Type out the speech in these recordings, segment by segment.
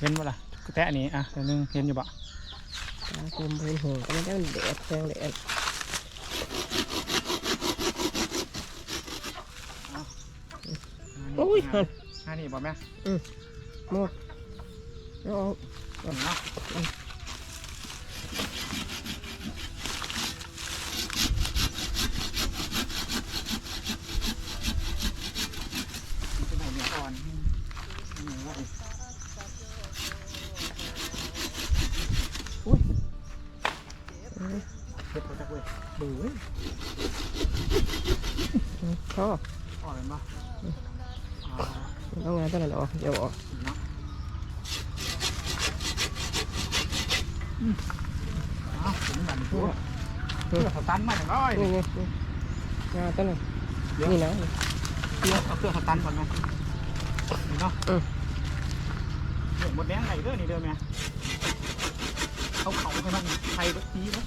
เห็นบ่ล่ะแตะนี่อะเดี๋ยวนึงเห็นอยู่บ่ตาคมเป็นหัวก็ไม่ได้มันแดดแสงแดดโอ้ยอะอ่านี่บ่แม่หมดเอาเห็นเนาะมันเป็นหัวเหนียวอ่อนเหนียวอ่อนอุ้ยเจ็บปวดจักเว้ยดูเว้ย พ่ออ่อนเลยปะอ่าเอางานตัวนั้นออกเดี๋ยวออกเนาะอ้าวผมแบบนี้พูดเพื่อสตันมาหน่อยร้อยนี่นี่นี่งานตัวนั้นเดี๋ยวนี่นะเพื่อเอาเครื่องสตันก่อนไหมนี่เนาะอืมเดี๋ยวหมดแดงไหนเด้อนี่เด้อแม่เอาเขาให้มันไทยบักทีนะ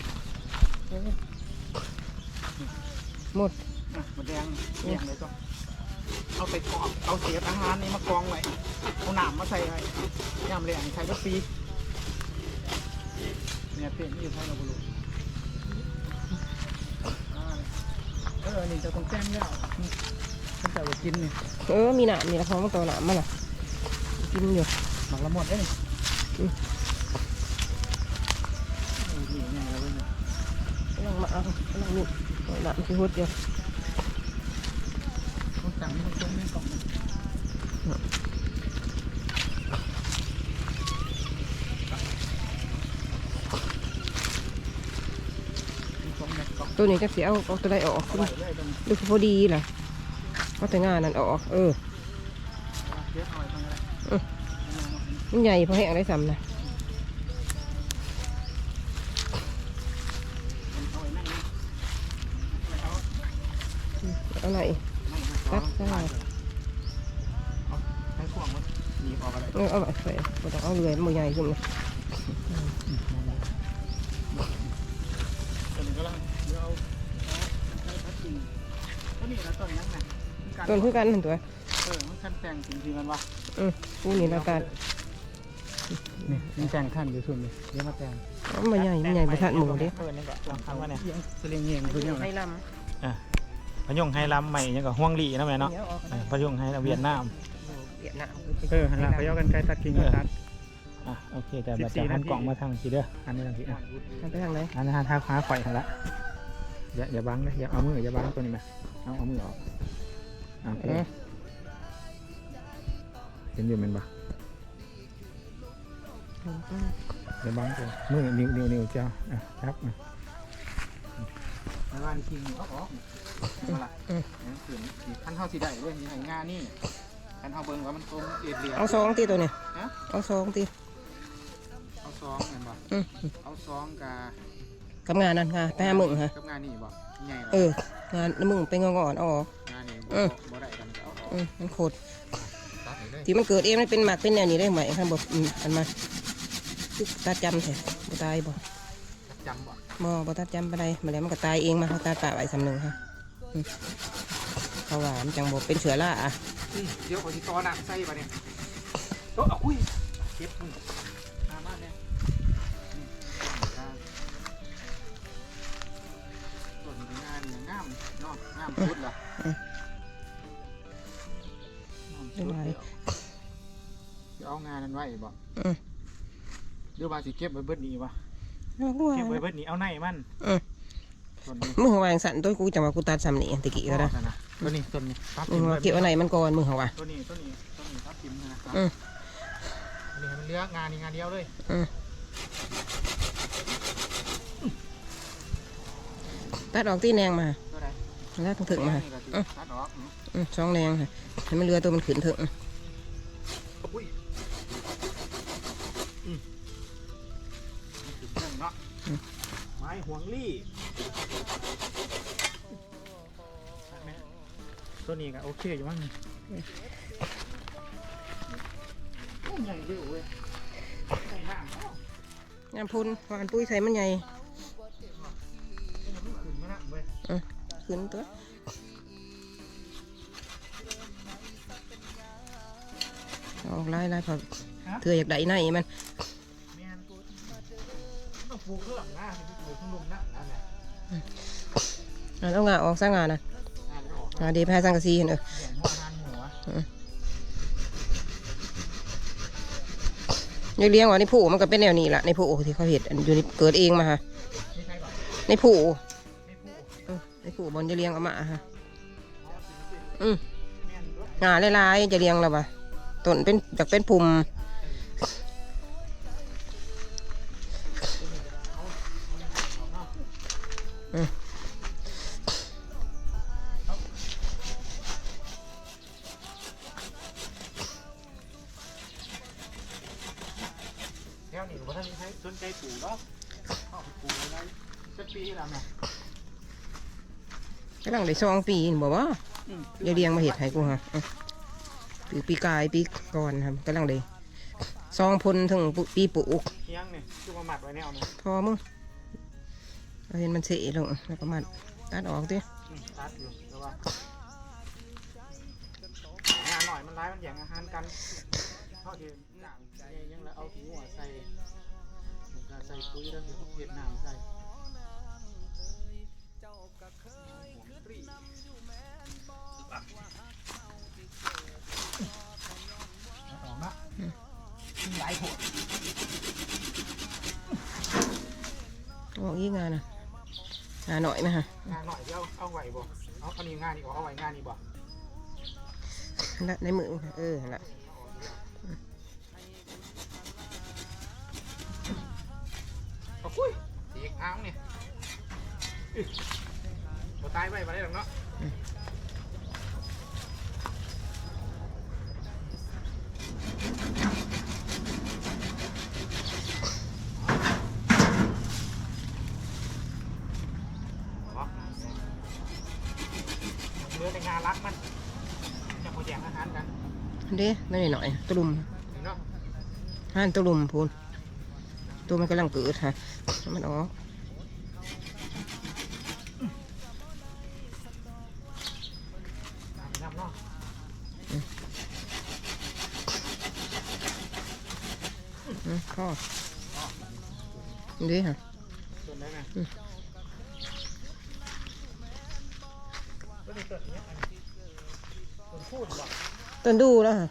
หมด อะหมดแดงเลี้ยงเลยก็เอาใส่กรอบเอาเศษอาหารนี่มากองไว้เอาหนามมาใส่ไว้ยำเลี้ยงไทยบักทีเนี่ยเปลี่ยนนี่อยู่ใช่เราบุรุษเออนี่จะต้องแจ้งแล้วตั้งแต่ว่ากินนี่เออมีหนามนี่ละพอมันตัวหนามมันล่ะกินอยู่หมักละหมดเอ้ยอืมเออนี่ไงแล้วเนี่ยลองมาเอาลองนี่หนามที่หุดอยู่ต้อง สั่งมันตรงนี้ก่อนตัวนี้จะเสียเอาเอาตัวใดออกเอาไว้นดูพอดีล่ะเอาแต่งานนั่นออก เออมันใหญ่พอแห้งได้ซ้ำนะอะอาเอาไหนนั่งนะ ตัดได้เอาให้พวกมันหนีบออกอะไรเออเอาไปใส่บ่ต้องเอาเลยมันใหญ่ขึ้นเลยตัวนี้ก็แล้วเดี๋ยวเอาเอาพัดจริงก็นี่วต้นนั้นน่ะมีการต้นคือกันนั่นตัวเออมันขั้นแต่งจริงๆกันวะอืมกูนี่ละกันนี่มันแต่งขั้นอยู่ส่วนนี้เดี๋ยวมาแต่งเอมันใหญ่มันใหญ่ประทัดหมูเด้เออนี่ก็วางคำว่าเนี่ยสลิงเงียงคือเนี่ยให้ล พยงไฮลัมใหม่ยังกับห่วงหลีนะแม่ำเนาะเดี๋ยวออกเออพยงไฮเวียดนามเวียดนามเออหันหลังพยกันไกลตัดกิ่งตัด อะโอเคแต่แบบจะหันกล่องมาทางทีเด้อหันไปทางทีอะทางไปทางไหนหันทางทางขาไข่หันละอย่าอย่าบังนะอย่าเอามืออย่าบังตัวนี้มาเอาเอามือออกอะโอเคเออเห็นอยู่แมันปะอย่าบังตัวมือนิ้วนิ้วนิ้วเจ้าอะครับอะแล้ววันคิงออกออกมาละ ขั้นเท่าสีได้ด้วยมีหงานนี่ขั้นเท่าเบิ้งว่ามันตรงเอียดเรียเอาซองตีตัวนี้ฮะเอาซองตีเอาซองเห็นบ่เอาซองกับกับงานนั่นค่ะไปหามึงฮะกับงานนี่บ่ใหญ่เอองานมึงเป็นงอนๆเอาออกงานนี่บ่บ่ได้กันเอาออกมมันโคตรที่มันเกิดเองมันเป็นหมากเป็นแนวนี้ได้ไหมครับบอกอันมาตาจำแท้บ่ตายบ่จำบ่บ่บ่ตาจำไปได้มาแล้วมันก็ตายเองมาเขาตาตาไว้สำนึงค่ะ อืมเขาว่ามันจังบ่เป็นเชื้อราอะนี่เดี๋ยวขอที่ตอหนักใส่บ่เนี่ยโอ้เอาอุ้ยเก็บมือมามาเนี่ยนี่อ่าส่วนงานเนี่ยงามเนาะงามสุดล่ะงามสุดเลยเดี๋ยวเอางานนั้นไว้บ่อืมเดี๋ยวว่าสิเก็บไว้เบิดนี้วะเอากูว่าเก็บไว้เบิดนี้เอาในมันอืมส่วนนี้ มึงวางสั่นตัวกูจังว่ากูตัดซ้ำนี่ตะกี้ก็ได้นะตัวนี้ตัวนี้ตัดมึทิงมว่าเก็บเอาไหนมันก่อนมึงเขาว่าตัวนี้ตัวนี้ตัวนี้ตัดทิมนะครับอืมอันนี้ให้มันเหลือกงานนี้งานเดียวเลยอืมตัดออกที่แนงมาตัวใดแล้วถึงๆมานี่ก็สิอืมตัดออกอืมอืมช่องแนงค่ะให้มันเรือตัวมันขึ้นเถอะอุ้ยอืม ม้ห่วงลี่ตัวนี้ก็โอเคอยู่มั้งนี่โอ้ใหญ่เยอะเว้ยใหญ่มานพุนหวานปุ้ยใส่มันใหญ่ขึ้นตัวออกไล่ไล่พอเธออยากได้ในมันแม่น ต้องปลูกเครื่องหน้าปลูกข้างลุมนะนั่นแหละเอาเอางาออกซะงานะงานไม่ออกเอาดีไปให้สังกะสีเห็นเอออย่างหัวงานหัวอยากเลี้ยงว่าในผู้มันก็เป็นแนวนี้ล่ะในผู้ที่เขาเห็ดอันอยู่ในเกิดเองมาฮะไม่ใช่ก่อนในผู้ไม่ปลูกเออในผู้บอลจะเลี้ยงเอามาฮะเอาสิสิอืมแม่นด้วยงาหลายๆจะเลี้ยงแล้วปะต้นเป็นจากเป็นปุ่ม ใช้สนใจปลูกเนาะเข้าไปปลูกอะไรสักปีแล้วแม่กำลังได้สองปีนี่บอกว่าอืมจะเลี้ยงมาเห็ดให้กูฮะอืมปีปีกายปีก่อนครับกำลังได้สองพลถึงปีปลูก เคียงเนี่ยคือมาหมัดไว้แนวนี้พอมึงเราเห็นมันเสียลงแล้วก็มาตัดออกดิอืมตัดอยู่แต่ว่างานหน่อยมันร้ายมันแย่งอาหารกันเท่าที่น้ำใจยังแล้วเอาถุงหัวใส่ แล้วก็ใส่ปุ๋ยแล้วก็เห็ดน้ำใส่หัวปรีเอาออกนะกินหลายหัวออกอีกงานนะงานหน่อยไหมฮะงานหน่อยเดียวเอาไหวบ่เอาอันนี้งานนี้บ่เอาไหวงานนี้บ่ละในมือมึงเออละ บ่ตายไว้มาได้หรอกเนาะเอาเหลือแต่งานรักมัน จะพอแย่งอาหารกันเด้นั่หน่อยๆตุลุมนี่เนาะ ห่านตุลุมพูนตัวมันกำลังเกิดฮะมันออก น้ำน้ำเนาะ อืมพ่อเด้ฮะ ส่วนได้ไหม อืม ก็ได้เกิดอย่างเงี้ยอันนี้ส่ วนพูดบ่ต้นดูแล้วฮะ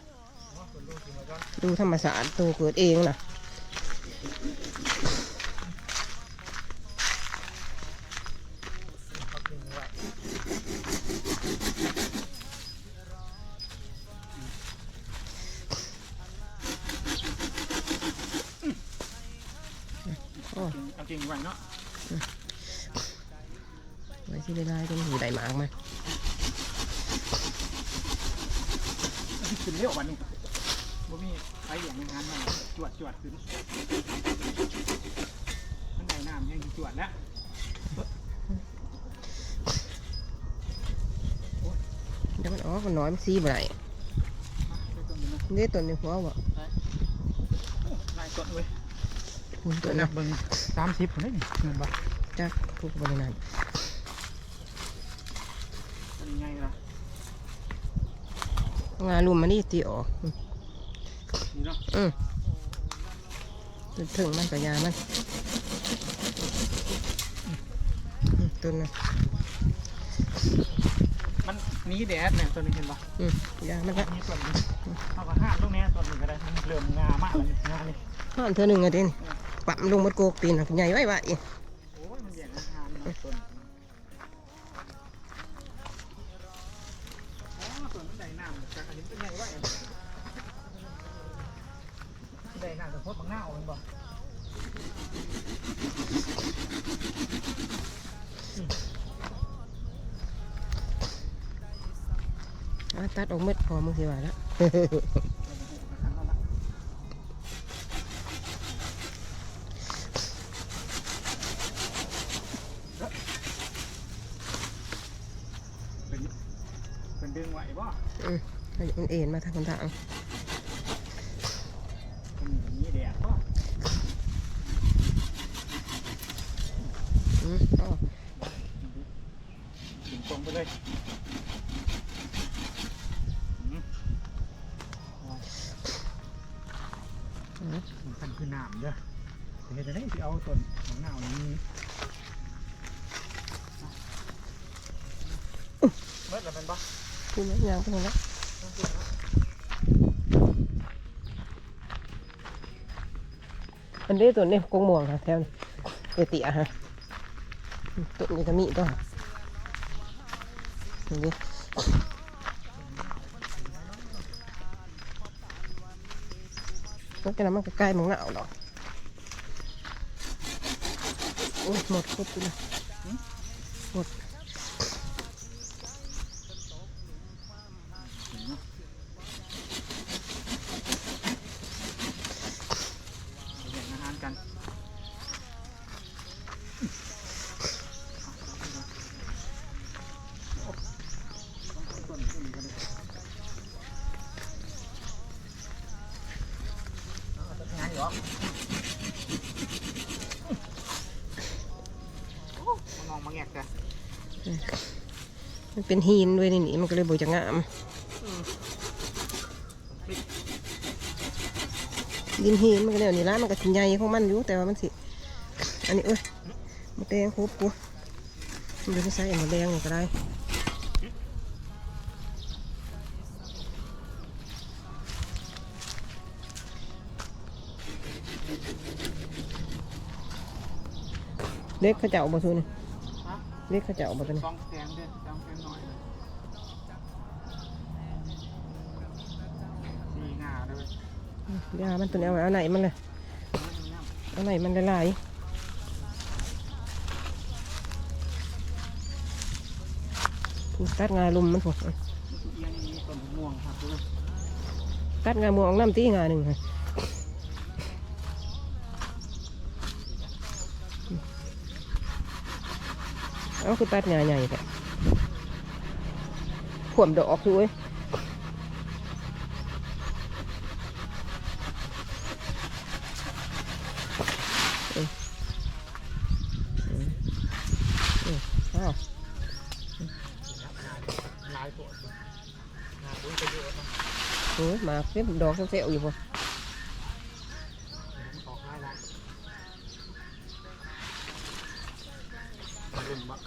เนาะดูสิมาย้อนดูธรรมศาสตร์ตัวเกิดเองนะ งไว้เนาะไว้ที่ได้ได้จนอยู่ได้หมากมันขึ้นเร็ววันนี้บ่มีไฟอย่างงานมันจวดจวดขึ้นมันได้น้ำยังสิจวดแล้วเดี๋ยวมันออกมันน้อยมันซีบ่ได้มาไปต้นนี้นะเด้ต้นในหัวบ่ไล่ต้นเว้ย คุณต้ต้นนนะนะเบิ่งสามสิบคนได้นี่เงินบ่จักพวกบริณานต้นยังไงล่ะงานรุมมันนี่ตีออกอืมนี่เนาะอืมต้นถึงมันกับยามันอืมต้นนะมันหนี้แดดเนี่ยต้นนี้เห็นบ่อืมยามันก็นี่ต้นนี้เอาก็ห้ามตรงนี้ต้นนี้ก็ได้มันเริ่มงามากเลยงานี่ห่อนเธอหนึ่งอะดิน ปั๊มลงมดโกกปีนอะใหญ่ไว้ไว้โอ้ยมันแย่งอาหารนะต้นอ๋อต้นมันได้น้ำจากอันนี้เป็นไวะได้น้ำจากพดบางหน้าเอาเป็นบ่อะตัดออกเม็ดพอมึงสิว่าแล้ว เป็นเป็นดึงไหวบ่ อืมมันเอ็นมาทางคนทางอืมอ๋อถึงตรงไปเลยอืมอืมสำคัญคือน้ำเด้อเดี๋ยวจะได้เอาต้นของหน้านี้เมื่อไรเป็นปะ คือมันยางเป็นแล้วอันนี้ตัวนี้กงม่วงค่ะแถวนี้เออเตียฮะตัวนี้ก็มีตัวนี่ดิมันก็น้ำมันก็ใกล้มันเหงาหรอกโอ้ยหมดครบเลยหมด แบ่งอาหารกัน งานอยู่อะมามองมาแงกกันมันเป็นหินด้วยนี่นี่มันก็เลยบจะงามดินหินมันก็เนี่ยนี่ละมันก็สิใหญ่ของมันอยู่แต่ว่ามันสิ อันนี้เอ้ยมาแดงครบกูมันจะไม่ใส่มาแดงนี่ก็ได้ เล็กเขาเจ้าบ่ซุนฮะเล็กเขาเจ้าบ่ตัวนี้สองแสนเด้อสองแสนหน่อยสี่งาเลยยามันตัวนี้เอาไว้เอาไหนมันเลยเอาไหนมันละลายผูตัดงาลุมมันผูเอียนี่ต้นม่วงครับดูตัดงาม่วงน้ำตีงาหนึ่งค่ะ เอาคือตัดงาใหญ่แต่ขวมดอกด้วยอ้าวลายปวดงาปุ้ยเยอะนะโอ้ยมาเก็บดอกเซลล์อยู่บ่ออกลายลายลุ่มบะ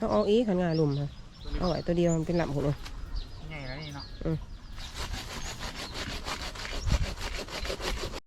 อะ เอาอีกขันงาลุมค่ะเอาไว้ตัวเดียวมันเป็นลำของมัน